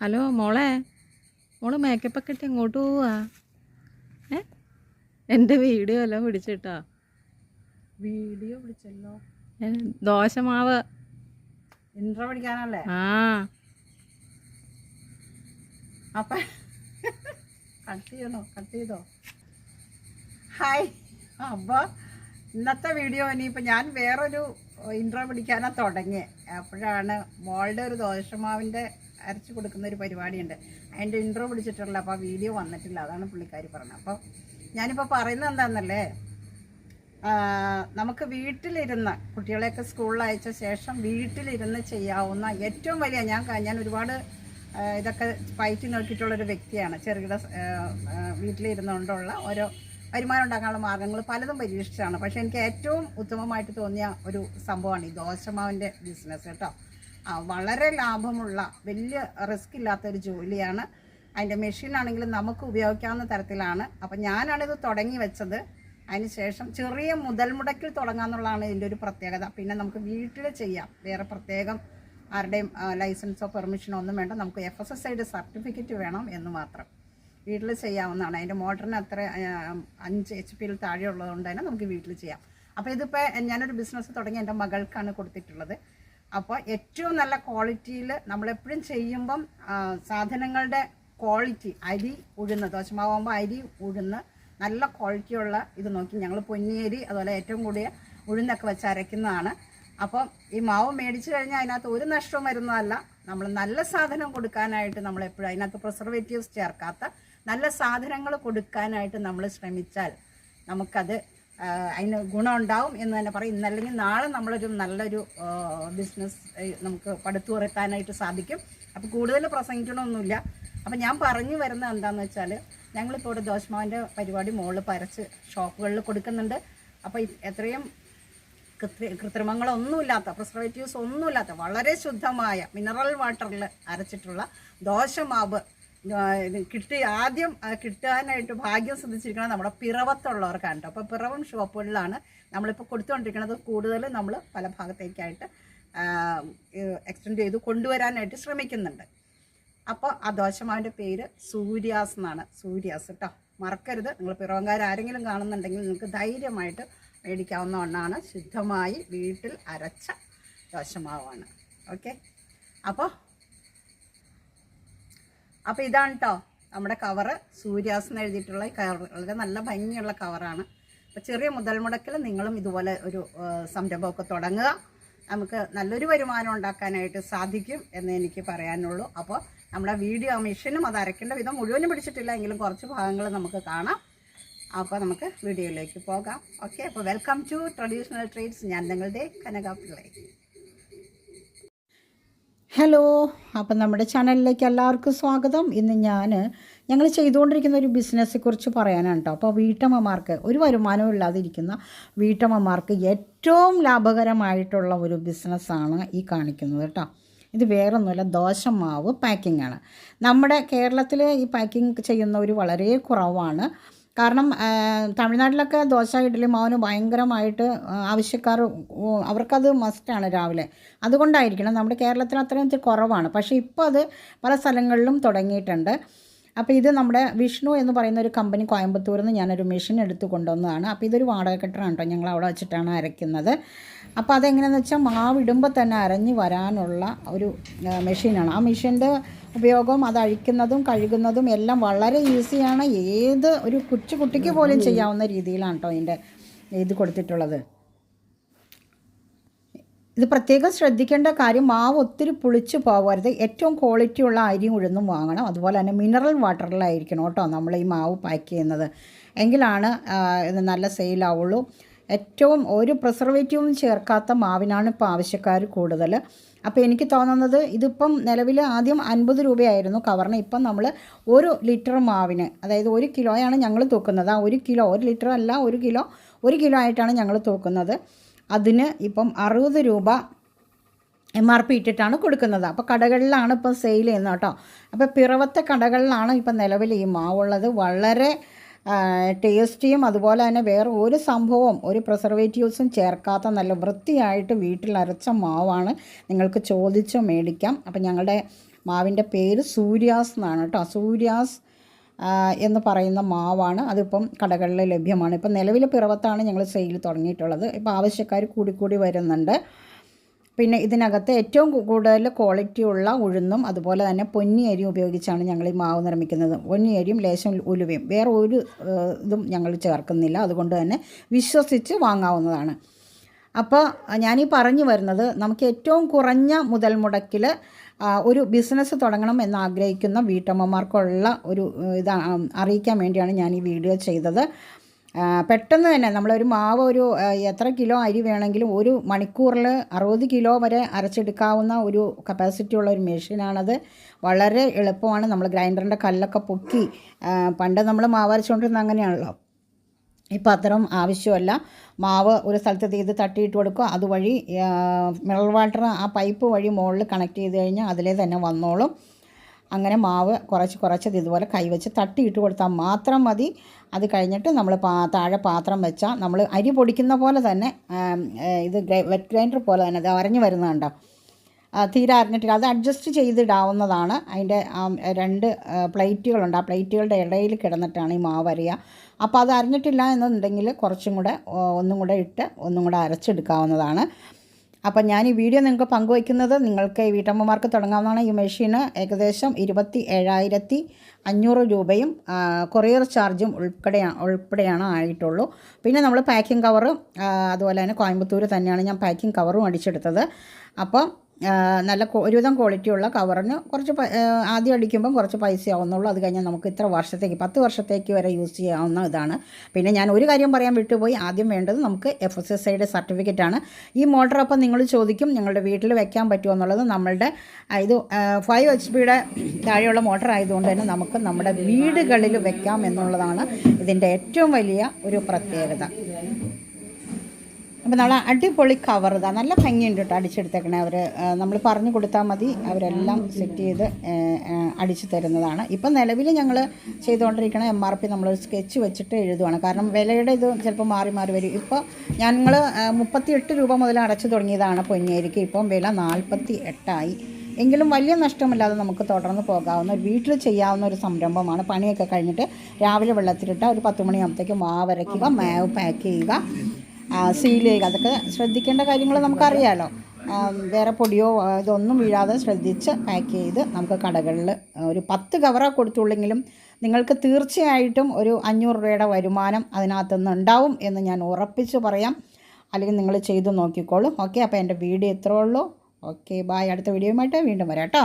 Hello മോളെ മോൾ makeup ഒക്കെ ഇട്ട് എങ്ങോട്ട് പോവാ? ഏ? എന്റെ വീഡിയോ എല്ലാം പിടിച്ചിട്ടാ? വീഡിയോ പിടിച്ചല്ലോ. ദോശമാവ്. ഇൻട്രോ പിടിക്കാനല്ലേ ആ. അപ്പ കട്ട് ചെയ്യണോ? കട്ട് ചെയ്തോ? ഹായ് അപ്പൊ ഇന്നത്തെ വീഡിയോ ഇനിയിപ്പോൾ ഞാൻ വേറൊരു ഇൻട്രോ പിടിക്കാനാണ് തുടങ്ങിയത് അപ്പോഴാണ് മോളുടെ ഒരു ദോശമാവിന്റെ അരച്ച് കൊടുക്കുന്ന ഒരു പരിപാടിയുണ്ട്. അതിന്റെ ഇൻട്രോ പിടിച്ചിട്ടുള്ള അപ്പോൾ വീഡിയോ വന്നിട്ടില്ല. അതാണ് പുള്ളിക്കാരി പറഞ്ഞത്. അപ്പോൾ ഞാനിപ്പോൾ പറയുന്നത് എന്താണെന്നല്ലേ നമുക്ക് വീട്ടിലിരുന്ന് കുട്ടികളെയൊക്കെ സ്കൂളിൽ അയച്ച ശേഷം വീട്ടിലിരുന്ന് ചെയ്യാവുന്ന ഏറ്റവും വലിയ ഞാൻ ഞാൻ ഒരുപാട് ഇതൊക്കെ പയറ്റി നോക്കിയിട്ടുള്ളൊരു വ്യക്തിയാണ്. ചെറുകിട വീട്ടിലിരുന്നുകൊണ്ടുള്ള ഓരോ വരുമാനം ഉണ്ടാക്കാനുള്ള മാർഗങ്ങൾ പലതും പരീക്ഷിച്ചാണ് പക്ഷേ എനിക്ക് ഏറ്റവും ഉത്തമമായിട്ട് തോന്നിയ ഒരു സംഭവമാണ് ഈ ദോശമാവിന്റെ ബിസിനസ് കേട്ടോ. വളരെ ലാഭമുള്ള വലിയ റിസ്ക് ഇല്ലാത്ത ഒരു ജോലിയാണ്. അതിന്റെ മെഷീൻ ആണെങ്കിലും നമുക്ക് ഉപയോഗിക്കാവുന്ന തരത്തിലാണ്. അപ്പം ഞാനാണിത് തുടങ്ങി വെച്ചത്. അതിനുശേഷം ചെറിയ മുതൽ മുടക്കിൽ തുടങ്ങാന്നുള്ളതാണ് ഇതിന്റെ ഒരു പ്രത്യേകത. പിന്നെ നമുക്ക് വീട്ടിൽ ചെയ്യാം. വേറെ പ്രത്യേകം ആരുടെയും ലൈസൻസോ പെർമിഷനോ ഒന്നും വേണ്ട. നമുക്ക് എഫ് എസ് എസ് ഐയുടെ സർട്ടിഫിക്കറ്റ് വേണം എന്ന് മാത്രം. വീട്ടിൽ ചെയ്യാവുന്നതാണ്. അതിന്റെ മോട്ടറിന് അത്ര അഞ്ച് എച്ച് പിയിൽ താഴെ ഉള്ളതുകൊണ്ട് തന്നെ നമുക്ക് വീട്ടിൽ ചെയ്യാം. അപ്പോൾ ഇതിപ്പോൾ ഞാനൊരു ബിസിനസ് തുടങ്ങി. എന്റെ മകൾക്കാണ് കൊടുത്തിട്ടുള്ളത്. അപ്പോൾ ഏറ്റവും നല്ല ക്വാളിറ്റിയിൽ നമ്മളെപ്പോഴും ചെയ്യുമ്പം സാധനങ്ങളുടെ ക്വാളിറ്റി അരി ഉഴുന്ന് ദോശമാവുമ്പോൾ അരി ഉഴുന്ന് നല്ല ക്വാളിറ്റിയുള്ള ഇത് നോക്കി ഞങ്ങൾ പൊന്നിയരി അതുപോലെ ഏറ്റവും കൂടിയ ഉഴുന്നൊക്കെ വെച്ച് അരയ്ക്കുന്നതാണ്. അപ്പം ഈ മാവ് മേടിച്ചു കഴിഞ്ഞാൽ അതിനകത്ത് ഒരു നഷ്ടവും വരുന്നതല്ല. നമ്മൾ നല്ല സാധനം കൊടുക്കാനായിട്ട് നമ്മൾ എപ്പോഴും അതിനകത്ത് പ്രിസർവേറ്റീവ്സ് ചേർക്കാത്ത നല്ല സാധനങ്ങൾ കൊടുക്കാനായിട്ട് നമ്മൾ ശ്രമിച്ചാൽ നമുക്കത് അതിന് ഗുണമുണ്ടാവും എന്ന് തന്നെ പറയും. ഇന്നല്ലെങ്കിൽ നാളെ നമ്മളൊരു നല്ലൊരു ബിസിനസ് നമുക്ക് പടുത്തുയർത്താനായിട്ട് സാധിക്കും. അപ്പോൾ കൂടുതൽ പ്രസംഗിക്കണമൊന്നുമില്ല. അപ്പം ഞാൻ പറഞ്ഞു വരുന്നത് എന്താണെന്ന് വെച്ചാൽ ഞങ്ങളിപ്പോൾ ഇവിടെ ദോശമാവിന്റെ പരിപാടി മുകളിൽ പരച്ച് ഷോപ്പുകളിൽ കൊടുക്കുന്നുണ്ട്. അപ്പോൾ എത്രയും കൃത്രി- കൃത്രിമങ്ങളൊന്നുമില്ലാത്ത പ്രിസർവേറ്റീവ്സ് ഒന്നുമില്ലാത്ത വളരെ ശുദ്ധമായ മിനറൽ വാട്ടറിൽ അരച്ചിട്ടുള്ള ദോശമാവ് കിട്ടി ആദ്യം കിട്ടാനായിട്ട് ഭാഗ്യം ശ്രദ്ധിച്ചിരിക്കുന്നത് നമ്മുടെ പിറവത്തുള്ളവർക്കാണ് കേട്ടോ അപ്പോൾ പിറവം ഷോപ്പുകളിലാണ് നമ്മളിപ്പോൾ കൊടുത്തുകൊണ്ടിരിക്കുന്നത് കൂടുതൽ നമ്മൾ പല ഭാഗത്തേക്കായിട്ട് എക്സ്റ്റെൻഡ് ചെയ്ത് കൊണ്ടുവരാനായിട്ട് ശ്രമിക്കുന്നുണ്ട്. അപ്പോൾ ആ ദോശമാവിന്റെ പേര് സൂര്യാസ് എന്നാണ്. സൂര്യാസ് കേട്ടോ മറക്കരുത്. നിങ്ങൾ പിറവങ്കാർ ആരെങ്കിലും കാണുന്നുണ്ടെങ്കിൽ നിങ്ങൾക്ക് ധൈര്യമായിട്ട് മേടിക്കാവുന്ന ഒന്നാണ് ശുദ്ധമായി വീട്ടിൽ അരച്ച ദോശമാവാണ്. ഓക്കെ? അപ്പോൾ അപ്പോൾ ഇതാണ് കേട്ടോ നമ്മുടെ കവറ് സൂര്യാസ് എന്ന് എഴുതിയിട്ടുള്ള കവർ വളരെ നല്ല ഭംഗിയുള്ള കവറാണ് അപ്പോൾ ചെറിയ മുതൽ മുടക്കിൽ നിങ്ങളും ഇതുപോലെ ഒരു സംരംഭമൊക്കെ തുടങ്ങുക. നമുക്ക് നല്ലൊരു വരുമാനം ഉണ്ടാക്കാനായിട്ട് സാധിക്കും എന്ന് എനിക്ക് പറയാനുള്ളൂ. അപ്പോൾ നമ്മുടെ വീഡിയോ മെഷീനും അത് അരയ്ക്കേണ്ട വിധം മുഴുവനും പിടിച്ചിട്ടില്ല. എങ്കിലും കുറച്ച് ഭാഗങ്ങൾ നമുക്ക് കാണാം. അപ്പോൾ നമുക്ക് വീഡിയോയിലേക്ക് പോകാം. ഓക്കെ അപ്പോൾ വെൽക്കം ടു ട്രഡീഷണൽ ട്രീറ്റ്സ് ഞാൻ നിങ്ങളുടെ കനക ഹലോ അപ്പം നമ്മുടെ ചാനലിലേക്ക് എല്ലാവർക്കും സ്വാഗതം. ഇന്ന് ഞാൻ ഞങ്ങൾ ചെയ്തുകൊണ്ടിരിക്കുന്ന ഒരു ബിസിനസ്സെക്കുറിച്ച് പറയാനാണ് കേട്ടോ അപ്പോൾ വീട്ടമ്മമാർക്ക് ഒരു വരുമാനവും ഇല്ലാതിരിക്കുന്ന വീട്ടമ്മമാർക്ക് ഏറ്റവും ലാഭകരമായിട്ടുള്ള ഒരു ബിസിനസ്സാണ് ഈ കാണിക്കുന്നത് കേട്ടോ ഇത് വേറൊന്നുമല്ല ദോശമാവ് പാക്കിംഗ് ആണ്. നമ്മുടെ കേരളത്തിൽ ഈ പാക്കിംഗ് ചെയ്യുന്നവർ വളരെ കുറവാണ്. കാരണം തമിഴ്നാട്ടിലൊക്കെ ദോശ ഇഡ്ഡലി മാവിന് ഭയങ്കരമായിട്ട് ആവശ്യക്കാർ അവർക്കത് മസ്റ്റാണ് രാവിലെ. അതുകൊണ്ടായിരിക്കണം നമ്മുടെ കേരളത്തിൽ അത്രയും കുറവാണ്. പക്ഷേ ഇപ്പോൾ അത് പല സ്ഥലങ്ങളിലും തുടങ്ങിയിട്ടുണ്ട്. അപ്പോൾ ഇത് നമ്മുടെ വിഷ്ണു എന്ന് പറയുന്ന ഒരു കമ്പനി കോയമ്പത്തൂരിൽ നിന്ന് ഞാനൊരു മെഷീൻ എടുത്ത് കൊണ്ടുവന്നതാണ്. അപ്പോൾ ഇതൊരു വാടക കെട്ടറാണ് കേട്ടോ ഞങ്ങൾ അവിടെ വെച്ചിട്ടാണ് അരയ്ക്കുന്നത്. അപ്പോൾ അതെങ്ങനെയാണെന്ന് വെച്ചാൽ മാവിടുമ്പോൾ തന്നെ അരഞ്ഞ് വരാനുള്ള ഒരു മെഷീനാണ് ആ മെഷീന്റെ ഉപയോഗം അത് അഴിക്കുന്നതും കഴുകുന്നതും എല്ലാം വളരെ ഈസിയാണ് ഏത് ഒരു കൊച്ചു കുട്ടിക്ക് പോലും ചെയ്യാവുന്ന രീതിയിലാണ് കേട്ടോ അതിന്റെ ഇത് കൊടുത്തിട്ടുള്ളത്. ഇത് പ്രത്യേകം ശ്രദ്ധിക്കേണ്ട കാര്യം മാവ് ഒത്തിരി പുളിച്ചു പോകരുത്. ഏറ്റവും ക്വാളിറ്റിയുള്ള അരിയും ഉഴുന്നും വാങ്ങണം. അതുപോലെ തന്നെ മിനറൽ വാട്ടറിലായിരിക്കണം കേട്ടോ നമ്മൾ ഈ മാവ് പാക്ക് ചെയ്യുന്നത്. എങ്കിലാണ് ഇത് നല്ല സെയിലാവുള്ളൂ ഏറ്റവും ഒരു പ്രിസർവേറ്റീവും ചേർക്കാത്ത മാവിനാണ് ഇപ്പോൾ ആവശ്യക്കാർ കൂടുതൽ. അപ്പോൾ എനിക്ക് തോന്നുന്നത് ഇതിപ്പം നിലവിൽ ആദ്യം അൻപത് രൂപയായിരുന്നു കവറിന് ഇപ്പം നമ്മൾ ഒരു ലിറ്റർ മാവിന് അതായത് ഒരു കിലോയാണ് ഞങ്ങൾ തൂക്കുന്നത്. ആ ഒരു കിലോ ഒരു ലിറ്റർ അല്ല ഒരു കിലോ ഒരു കിലോ ആയിട്ടാണ് ഞങ്ങൾ തൂക്കുന്നത്. അതിന് ഇപ്പം അറുപത് രൂപ എം ആർ പി ഇട്ടിട്ടാണ് കൊടുക്കുന്നത്. അപ്പോൾ കടകളിലാണ് ഇപ്പോൾ സെയിൽ ചെയ്യുന്നത് കേട്ടോ. അപ്പോൾ പിറവത്തെ കടകളിലാണ് ഇപ്പം നിലവിൽ ഈ മാവുള്ളത്. വളരെ ടേസ്റ്റിയും അതുപോലെ തന്നെ വേറെ ഒരു സംഭവവും ഒരു പ്രിസർവേറ്റീവ്സും ചേർക്കാത്ത നല്ല വൃത്തിയായിട്ട് വീട്ടിൽ അരച്ച മാവാണ്. നിങ്ങൾക്ക് ചോദിച്ച് മേടിക്കാം. അപ്പം ഞങ്ങളുടെ മാവിന്റെ പേര് സൂര്യാസ് എന്നാണ് കേട്ടോ. സൂര്യാസ് എന്ന് പറയുന്ന മാവാണ്. അതിപ്പം കടകളിൽ ലഭ്യമാണ്. ഇപ്പം നിലവിൽ പിറവത്താണ് ഞങ്ങൾ സെയിൽ തുടങ്ങിയിട്ടുള്ളത്. ഇപ്പോൾ ആവശ്യക്കാർ കൂടിക്കൂടി വരുന്നുണ്ട്. പിന്നെ ഇതിനകത്ത് ഏറ്റവും കൂടുതൽ ക്വാളിറ്റി ഉള്ള ഉഴുന്നും അതുപോലെ തന്നെ പൊന്നി അരിയും ഉപയോഗിച്ചാണ് ഞങ്ങൾ ഈ മാവ് നിർമ്മിക്കുന്നത്. പൊന്നി അരിയും ലേശം ഉലുവയും. വേറെ ഒരു ഇതും ഞങ്ങൾ ചേർക്കുന്നില്ല. അതുകൊണ്ട് തന്നെ വിശ്വസിച്ച് വാങ്ങാവുന്നതാണ്. അപ്പോൾ ഞാനീ പറഞ്ഞു വരുന്നത് നമുക്ക് ഏറ്റവും കുറഞ്ഞ മുതൽ മുടക്കിൽ ഒരു ബിസിനസ് തുടങ്ങണം എന്ന് ആഗ്രഹിക്കുന്ന വീട്ടമ്മമാർക്കുള്ള ഒരു ഇത് അറിയിക്കാൻ വേണ്ടിയാണ് ഞാൻ ഈ വീഡിയോ ചെയ്തത്. പെട്ടെന്ന് തന്നെ നമ്മളൊരു മാവ് ഒരു എത്ര കിലോ അരി വേണമെങ്കിലും ഒരു മണിക്കൂറിൽ അറുപത് കിലോ വരെ അരച്ചെടുക്കാവുന്ന ഒരു കപ്പാസിറ്റി ഉള്ള ഒരു മെഷീനാണത്. വളരെ എളുപ്പമാണ്. നമ്മൾ ഗ്രൈൻഡറിന്റെ കല്ലൊക്കെ പൊക്കി പണ്ട് നമ്മൾ മാവ് അരച്ചുകൊണ്ടിരുന്ന അങ്ങനെയാണല്ലോ. ഇപ്പം അത്തരം ആവശ്യമല്ല. മാവ് ഒരു സ്ഥലത്ത് ചെയ്ത് തട്ടിയിട്ട് കൊടുക്കുക. അതുവഴി മിനറൽ വാട്ടർ ആ പൈപ്പ് വഴി മുകളിൽ കണക്ട് ചെയ്ത് കഴിഞ്ഞാൽ അതിലേ തന്നെ വന്നോളും. അങ്ങനെ മാവ് കുറച്ച് കുറച്ചത് ഇതുപോലെ കൈവച്ച് തട്ടിയിട്ട് കൊടുത്താൽ മാത്രം മതി. അത് കഴിഞ്ഞിട്ട് നമ്മൾ പാ താഴെ പാത്രം വെച്ചാൽ നമ്മൾ അരി പൊടിക്കുന്ന പോലെ തന്നെ ഇത് വെറ്റ് ഗ്രൈൻഡർ പോലെ തന്നെ അത് അരഞ്ഞു വരുന്നുണ്ടോ തീരെ അറിഞ്ഞിട്ടില്ല അത് അഡ്ജസ്റ്റ് ചെയ്തിടാവുന്നതാണ്. അതിന്റെ രണ്ട് പ്ലേറ്റുകളുണ്ട് ആ പ്ലേറ്റുകളുടെ ഇടയിൽ കിടന്നിട്ടാണ് ഈ മാവ് അരിയുക അപ്പോൾ അത് അറിഞ്ഞിട്ടില്ല എന്നുണ്ടെങ്കിൽ കുറച്ചും കൂടെ ഒന്നും കൂടെ ഇട്ട് ഒന്നും കൂടെ അരച്ചെടുക്കാവുന്നതാണ്. അപ്പം ഞാൻ ഈ വീഡിയോ നിങ്ങൾക്ക് പങ്കുവയ്ക്കുന്നത് നിങ്ങൾക്ക് ഈ വീട്ടമ്മമാർക്ക് തുടങ്ങാവുന്നതാണ്. ഈ മെഷീന് ഏകദേശം ഇരുപത്തി ഏഴായിരത്തി അഞ്ഞൂറ് രൂപയും കൊറിയർ ചാർജും ഉൾപ്പെടെ ഉൾപ്പെടെയാണ് ആയിട്ടുള്ളൂ. പിന്നെ നമ്മൾ പാക്കിംഗ് കവറ് അതുപോലെ തന്നെ കോയമ്പത്തൂർ തന്നെയാണ് ഞാൻ പാക്കിംഗ് കവറും അടിച്ചെടുത്തത്. അപ്പം നല്ല ഒരുവിധം ക്വാളിറ്റി ഉള്ള കവറിന് കുറച്ച് ആദ്യം അടിക്കുമ്പം കുറച്ച് പൈസ ആവുന്നുള്ളൂ അത് കഴിഞ്ഞാൽ നമുക്ക് ഇത്ര വർഷത്തേക്ക് പത്ത് വർഷത്തേക്ക് വരെ യൂസ് ചെയ്യാവുന്ന ഇതാണ്. പിന്നെ ഞാൻ ഒരു കാര്യം പറയാൻ വിട്ടുപോയി. ആദ്യം വേണ്ടത് നമുക്ക് എഫ് എസ് എസ് ഐയുടെ സർട്ടിഫിക്കറ്റ് ആണ്. ഈ മോട്ടർ അപ്പം നിങ്ങൾ ചോദിക്കും നിങ്ങളുടെ വീട്ടിൽ വെക്കാൻ പറ്റുമോ എന്നുള്ളത്. നമ്മളുടെ ഇത് ഫൈവ് എച്ച് പിയുടെ താഴെയുള്ള മോട്ടർ ആയതുകൊണ്ട് തന്നെ നമുക്ക് നമ്മുടെ വീടുകളിൽ വെക്കാം എന്നുള്ളതാണ് ഇതിന്റെ ഏറ്റവും വലിയ ഒരു പ്രത്യേകത. അപ്പോൾ നമ്മൾ അടിപൊളി കവർ ഇതാ. നല്ല ഭംഗിയുണ്ട് കേട്ടോ അടിച്ചെടുത്തേക്കണേ. അവർ നമ്മൾ പറഞ്ഞു കൊടുത്താൽ മതി. അവരെല്ലാം സെറ്റ് ചെയ്ത് അടിച്ചു തരുന്നതാണ്. ഇപ്പം നിലവിൽ ഞങ്ങൾ ചെയ്തുകൊണ്ടിരിക്കണ എം ആർ പി നമ്മൾ സ്കെച്ച് വെച്ചിട്ട് എഴുതുവാണ്. കാരണം വിലയുടെ ഇത് ചിലപ്പോൾ മാറി മാറി വരും. ഇപ്പോൾ ഞങ്ങൾ മുപ്പത്തി എട്ട് രൂപ മുതൽ അടച്ചു തുടങ്ങിയതാണ് പൊന്നിയരിക്ക്. ഇപ്പം വില നാൽപ്പത്തി എട്ടായി എങ്കിലും വലിയ നഷ്ടമില്ലാതെ നമുക്ക് തുടർന്ന് പോകാവുന്ന വീട്ടിൽ ചെയ്യാവുന്ന ഒരു സംരംഭമാണ്. പണിയൊക്കെ കഴിഞ്ഞിട്ട് രാവിലെ വെള്ളത്തിലിട്ട് ഒരു പത്ത് മണിയാകുമ്പോഴത്തേക്കും മാവരയ്ക്കുക മാവ് പാക്ക് ചെയ്യുക. ചെയ്യുക അതൊക്കെ ശ്രദ്ധിക്കേണ്ട കാര്യങ്ങൾ നമുക്കറിയാലോ. വേറെ പൊടിയോ ഇതൊന്നും വീഴാതെ ശ്രദ്ധിച്ച് പാക്ക് ചെയ്ത് നമുക്ക് കടകളിൽ ഒരു പത്ത് കവറാണ് കൊടുത്തുള്ളെങ്കിലും നിങ്ങൾക്ക് തീർച്ചയായിട്ടും ഒരു അഞ്ഞൂറ് രൂപയുടെ വരുമാനം അതിനകത്തുനിന്ന് ഉണ്ടാവും എന്ന് ഞാൻ ഉറപ്പിച്ച് പറയാം. അല്ലെങ്കിൽ നിങ്ങൾ ചെയ്ത് നോക്കിക്കോളും. ഓക്കെ അപ്പോൾ എന്റെ വീഡിയോ ഇത്രേ ഉള്ളൂ. ഓക്കെ ബായ് അടുത്ത വീഡിയോയുമായിട്ട് വീണ്ടും വരാം കേട്ടോ.